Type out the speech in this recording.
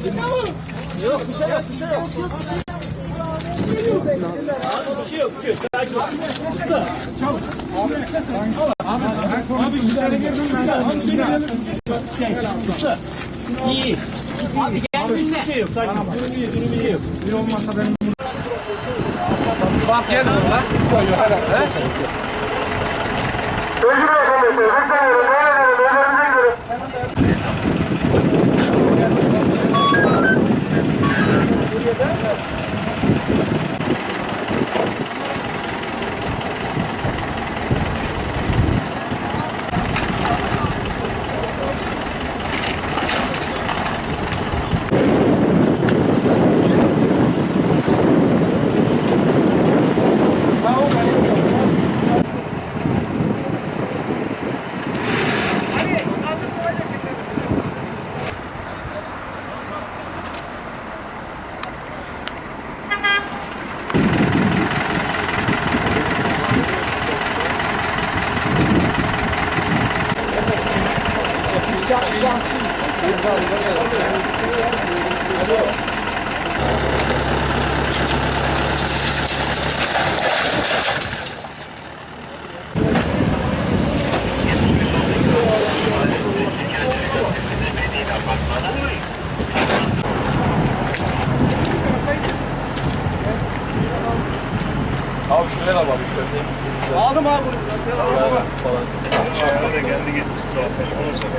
Yok bir şey yok bir şey yok. Bir şey yok, bir şey yok. Sakin ol. Usta. Abi bir tane girdim ben. Abi bir tane Şey, usta. İyi. Abi gelmiş bir şey yok. Sakin ol. Bir şey yok. Bir olmazsa benim Bak gel lan. Apartmanı. Abi şuraya da bak istersen siz bize. Aldım abi bunu. Falan. Şahane de kendi gitmiş zaten. Onu söyle.